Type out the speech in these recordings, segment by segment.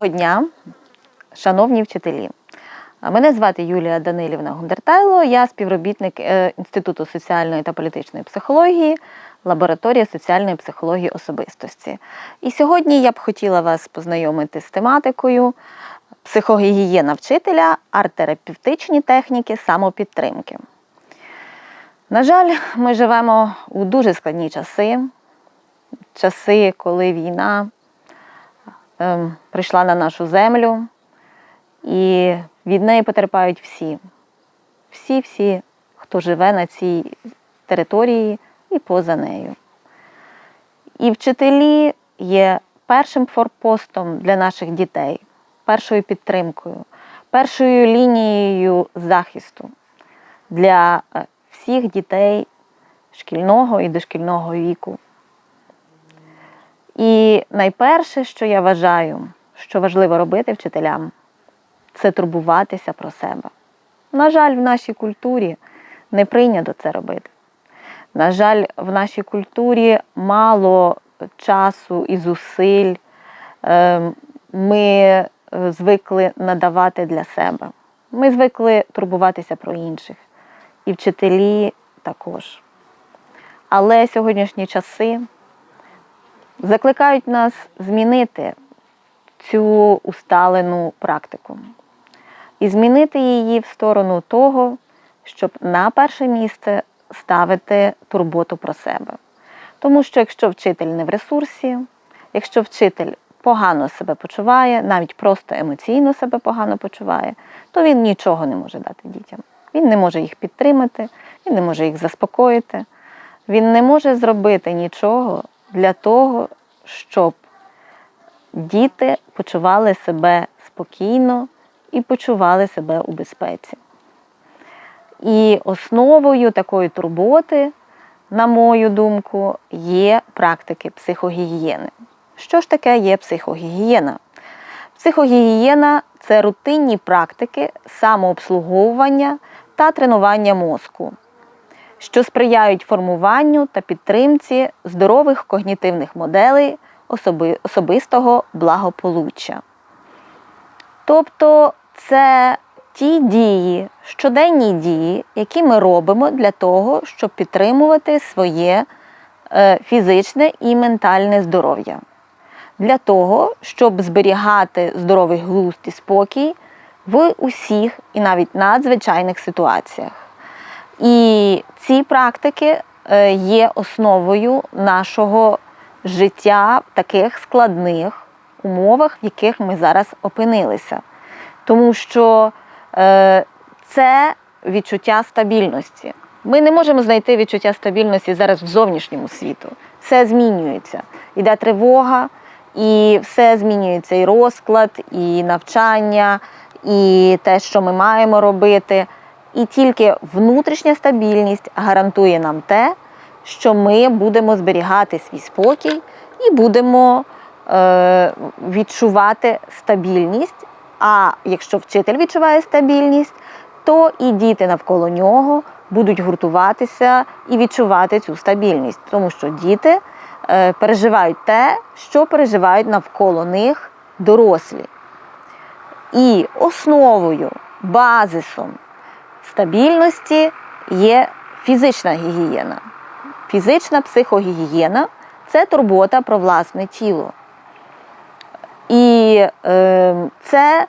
Доброго дня, шановні вчителі. Мене звати Юлія Данилівна Гундертайло, я співробітник е, Інституту соціальної та політичної психології, лабораторія соціальної психології особистості. І сьогодні я б хотіла вас познайомити з тематикою психогігієна вчителя, арт-терапевтичні техніки самопідтримки. На жаль, ми живемо у дуже складні часи, часи, коли війна прийшла на нашу землю, і від неї потерпають всі. Всі-всі, хто живе на цій території і поза нею. І вчителі є першим форпостом для наших дітей, першою підтримкою, першою лінією захисту для е, всіх дітей шкільного і дошкільного віку. І найперше, що я вважаю, що важливо робити вчителям, це турбуватися про себе. На жаль, в нашій культурі не прийнято це робити. На жаль, в нашій культурі мало часу і зусиль е, ми е, звикли надавати для себе. Ми звикли турбуватися про інших. І вчителі також. Але сьогоднішні часи закликають нас змінити цю усталену практику і змінити її в сторону того, щоб на перше місце ставити турботу про себе. Тому що якщо вчитель не в ресурсі, якщо вчитель погано себе почуває, навіть просто емоційно себе погано почуває, то він нічого не може дати дітям. Він не може їх підтримати, він не може їх заспокоїти, він не може зробити нічого для того, щоб діти почували себе спокійно і почували себе у безпеці. І основою такої турботи, на мою думку, є практики психогігієни. Що ж таке є психогігієна? Психогігієна це рутинні практики самообслуговування та тренування мозку, що сприяють формуванню та підтримці здорових когнітивних моделей особи- особистого благополуччя. Тобто це ті дії, щоденні дії, які ми робимо для того, щоб підтримувати своє е, фізичне і ментальне здоров'я. Для того, щоб зберігати здоровий глузд і спокій в усіх і навіть надзвичайних ситуаціях. І ці практики е, є основою нашого життя в таких складних умовах, в яких ми зараз опинилися. Тому що е, це відчуття стабільності. Ми не можемо знайти відчуття стабільності зараз в зовнішньому світу. Все змінюється. Іде тривога, і все змінюється і розклад, і навчання, і те, що ми маємо робити. І тільки внутрішня стабільність гарантує нам те, що ми будемо зберігати свій спокій і будемо е, відчувати стабільність. А якщо вчитель відчуває стабільність, то і діти навколо нього будуть гуртуватися і відчувати цю стабільність, тому що діти е, переживають те, що переживають навколо них дорослі. І основою, базисом стабільності є фізична гігієна. Фізична психогігієна це турбота про власне тіло. І е, це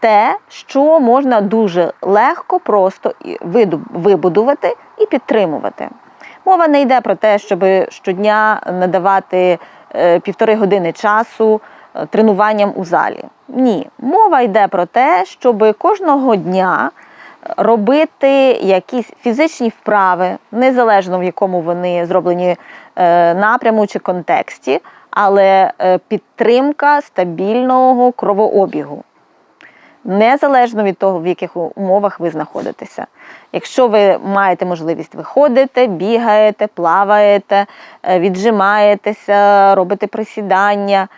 те, що можна дуже легко, просто вибудувати і підтримувати. Мова не йде про те, щоб щодня надавати е, півтори години часу е, тренуванням у залі. Ні, мова йде про те, щоб кожного дня робити якісь фізичні вправи, незалежно в якому вони зроблені е, напряму чи контексті, але е, підтримка стабільного кровообігу. Незалежно від того, в яких умовах ви знаходитеся. Якщо ви маєте можливість виходите, бігаєте, плаваєте, е, віджимаєтеся, робите присідання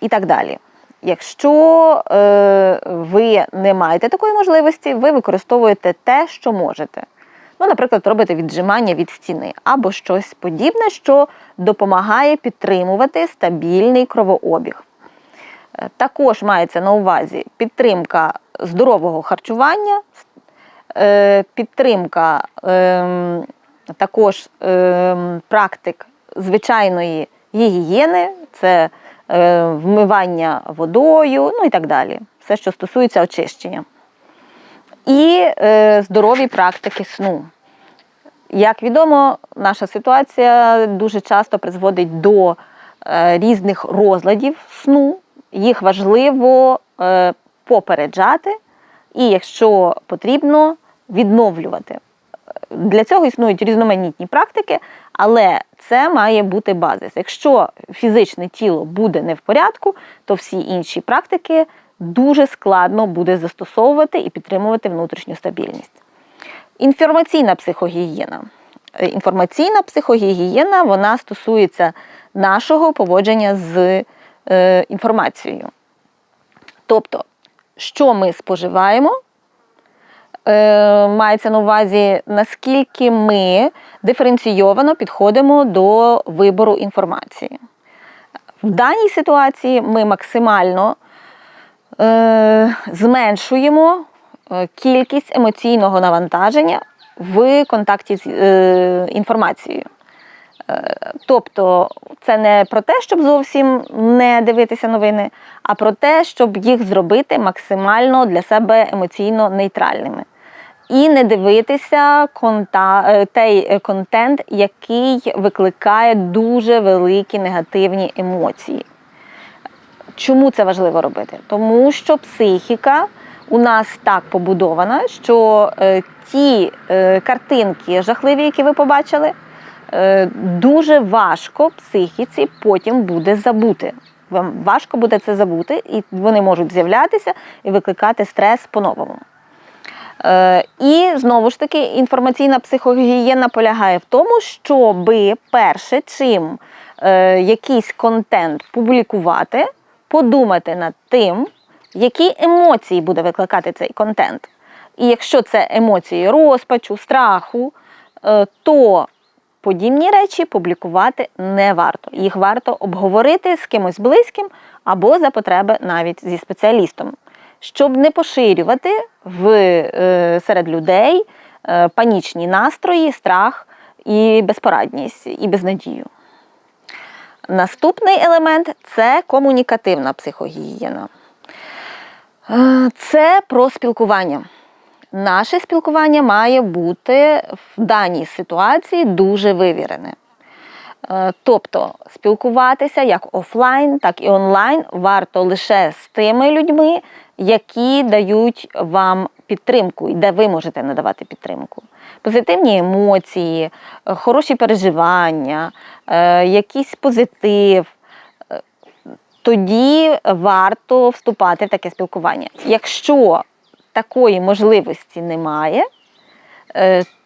і так далі. Якщо е, ви не маєте такої можливості, ви використовуєте те, що можете. Ну, наприклад, робите віджимання від стіни або щось подібне, що допомагає підтримувати стабільний кровообіг. Е, Також мається на увазі підтримка здорового харчування, е, підтримка ем, також ем, практик звичайної гігієни, це вмивання водою, ну і так далі. Все, що стосується очищення. І е, здорові практики сну. Як відомо, наша ситуація дуже часто призводить до е, різних розладів сну. Їх важливо е, попереджати і, якщо потрібно, відновлювати. Для цього існують різноманітні практики, але це має бути базис. Якщо фізичне тіло буде не в порядку, то всі інші практики дуже складно буде застосовувати і підтримувати внутрішню стабільність. Інформаційна психогігієна. Е, Інформаційна психогігієна вона стосується нашого поводження з е, інформацією. Тобто, що ми споживаємо, мається на увазі, наскільки ми диференційовано підходимо до вибору інформації. В даній ситуації ми максимально е, зменшуємо е, кількість емоційного навантаження в контакті з е, інформацією. Е, Тобто це не про те, щоб зовсім не дивитися новини, а про те, щоб їх зробити максимально для себе емоційно нейтральними. І не дивитися конта, е, той е, контент, який викликає дуже великі негативні емоції. Чому це важливо робити? Тому що психіка у нас так побудована, що е, ті картинки жахливі, які ви побачили, дуже важко психіці потім буде забути. Вам важко буде це забути, і вони можуть з'являтися і викликати стрес по-новому. Е, І знову ж таки, інформаційна психогігієна полягає в тому, щоби перше, чим е, якийсь контент публікувати, подумати над тим, які емоції буде викликати цей контент. І якщо це емоції розпачу, страху, е, то подібні речі публікувати не варто. Їх варто обговорити з кимось близьким або за потреби навіть зі спеціалістом, щоб не поширювати в, е, серед людей е, панічні настрої, страх і безпорадність, і безнадію. Наступний елемент це комунікативна психогігієна. Е, Це про спілкування. Наше спілкування має бути в даній ситуації дуже вивірене. Е, Тобто спілкуватися як офлайн, так і онлайн варто лише з тими людьми, які дають вам підтримку і де ви можете надавати підтримку. Позитивні емоції, е, хороші переживання, е, якийсь позитив. Тоді варто вступати в таке спілкування. Якщо такої можливості немає,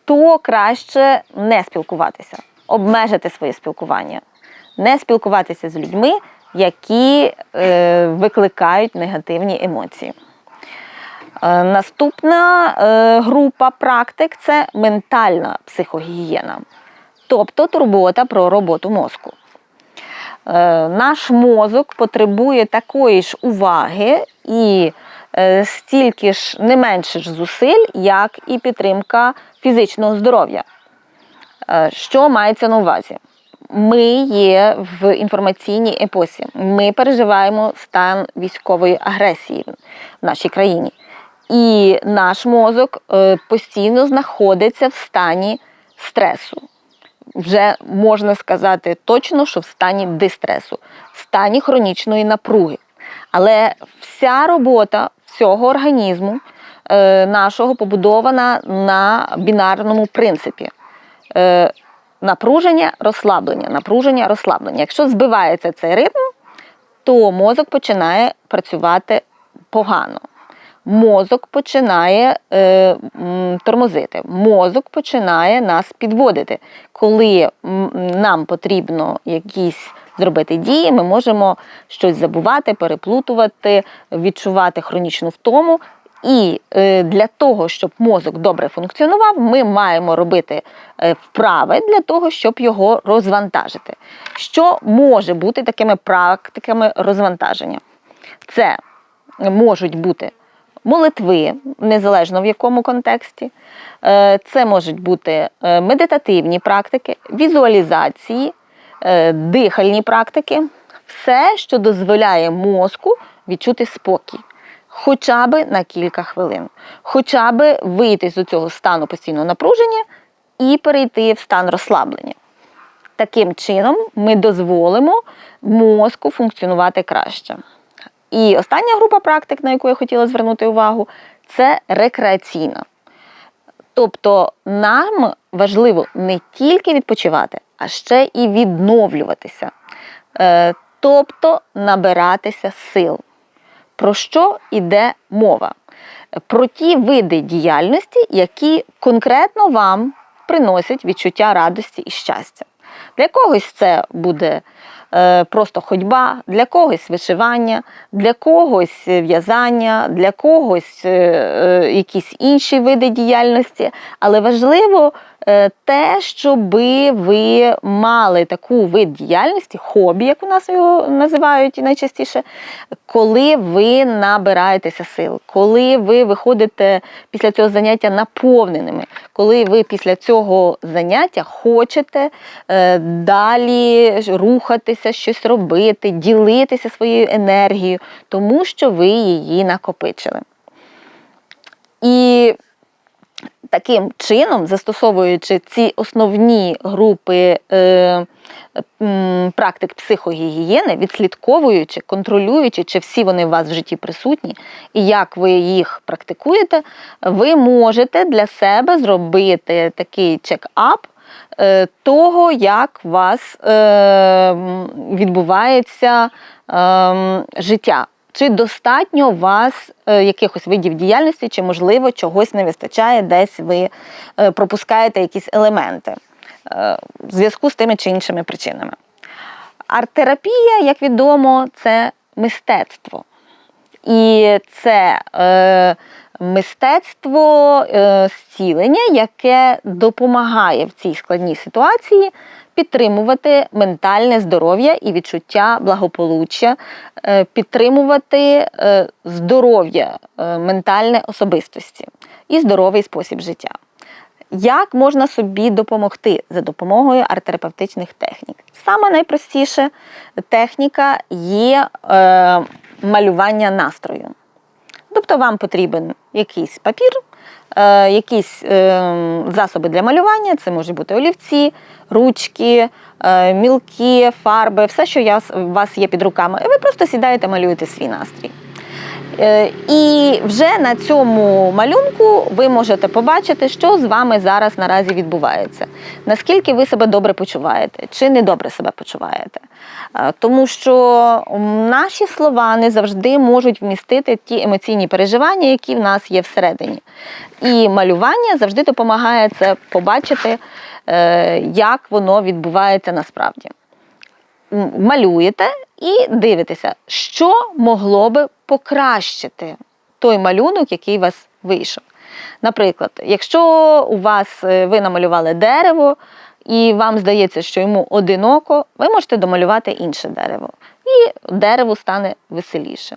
то краще не спілкуватися, обмежити своє спілкування, не спілкуватися з людьми, які е, викликають негативні емоції. Е, Наступна е, група практик це ментальна психогігієна, тобто турбота про роботу мозку. Е, Наш мозок потребує такої ж уваги і е, стільки ж не менше ж зусиль, як і підтримка фізичного здоров'я. Е, Що мається на увазі? Ми є в інформаційній епосі. Ми переживаємо стан військової агресії в нашій країні. І наш мозок е, постійно знаходиться в стані стресу. Вже можна сказати точно, що в стані дистресу, в стані хронічної напруги. Але вся робота всього організму е, нашого побудована на бінарному принципі. Е, напруження, розслаблення, напруження, розслаблення. Якщо збивається цей ритм, то мозок починає працювати погано. Мозок починає е, тормозити, мозок починає нас підводити. Коли нам потрібно якісь зробити дії, ми можемо щось забувати, переплутувати, відчувати хронічну втому. І е, для того, щоб мозок добре функціонував, ми маємо робити е, вправи для того, щоб його розвантажити. Що може бути такими практиками розвантаження? Це можуть бути молитви, незалежно в якому контексті. Е, Це можуть бути медитативні практики, візуалізації, дихальні практики, все, що дозволяє мозку відчути спокій. Хоча б на кілька хвилин, хоча б вийти з цього стану постійного напруження і перейти в стан розслаблення. Таким чином ми дозволимо мозку функціонувати краще. І остання група практик, на яку я хотіла звернути увагу, це рекреаційна. Тобто нам важливо не тільки відпочивати, а ще і відновлюватися, Е, тобто набиратися сил. Про що йде мова? Про ті види діяльності, які конкретно вам приносять відчуття радості і щастя. Для когось це буде е, просто ходьба, для когось вишивання, для когось в'язання, для когось е, е, якісь інші види діяльності. Але важливо е, те, щоб ви мали таку вид діяльності, хобі, як у нас його називають найчастіше, коли ви набираєтеся сил, коли ви виходите після цього заняття наповненими, коли ви після цього заняття хочете е, далі рухатися, щось робити, ділитися своєю енергією, тому що ви її накопичили. І таким чином, застосовуючи ці основні групи е, практик психогігієни, відслідковуючи, контролюючи, чи всі вони у вас в житті присутні, і як ви їх практикуєте, ви можете для себе зробити такий чек-ап е, того, як у вас е, відбувається е, життя. Чи достатньо у вас е, якихось видів діяльності, чи, можливо, чогось не вистачає, десь ви е, пропускаєте якісь елементи е, в зв'язку з тими чи іншими причинами. Арт-терапія, як відомо, це мистецтво. І це е, мистецтво е, зцілення, яке допомагає в цій складній ситуації підтримувати ментальне здоров'я і відчуття благополуччя, е, підтримувати е, здоров'я е, ментальне особистості і здоровий спосіб життя. Як можна собі допомогти за допомогою арт-терапевтичних технік? Саме найпростіша техніка є е, малювання настрою. Тобто вам потрібен якийсь папір, е, якісь е, засоби для малювання, це можуть бути олівці, ручки, е, мілки, фарби, все, що у вас є під руками. І ви просто сідаєте, малюєте свій настрій. Е, І вже на цьому малюнку ви можете побачити, що з вами зараз наразі відбувається. Наскільки ви себе добре почуваєте, чи не добре себе почуваєте. Е, Тому що наші слова не завжди можуть вмістити ті емоційні переживання, які в нас є всередині. І малювання завжди допомагає це побачити, е, як воно відбувається насправді малюєте і дивитеся, що могло би покращити той малюнок, який у вас вийшов. Наприклад, якщо у вас е, ви намалювали дерево, і вам здається, що йому одиноко, ви можете домалювати інше дерево, і дереву стане веселіше.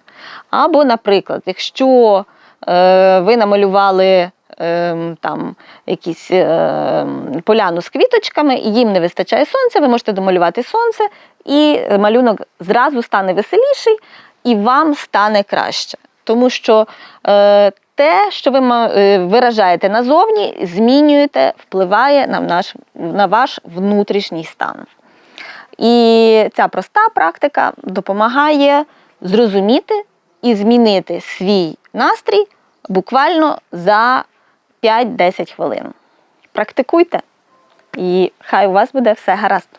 Або, наприклад, якщо е, ви намалювали там якісь ем, поляну з квіточками, їм не вистачає сонця, ви можете домалювати сонце, і малюнок зразу стане веселіший, і вам стане краще. Тому що е, те, що ви е, виражаєте назовні, змінюєте, впливає на наш, на ваш внутрішній стан. І ця проста практика допомагає зрозуміти і змінити свій настрій буквально за 5-10 хвилин. Практикуйте, і хай у вас буде все гаразд.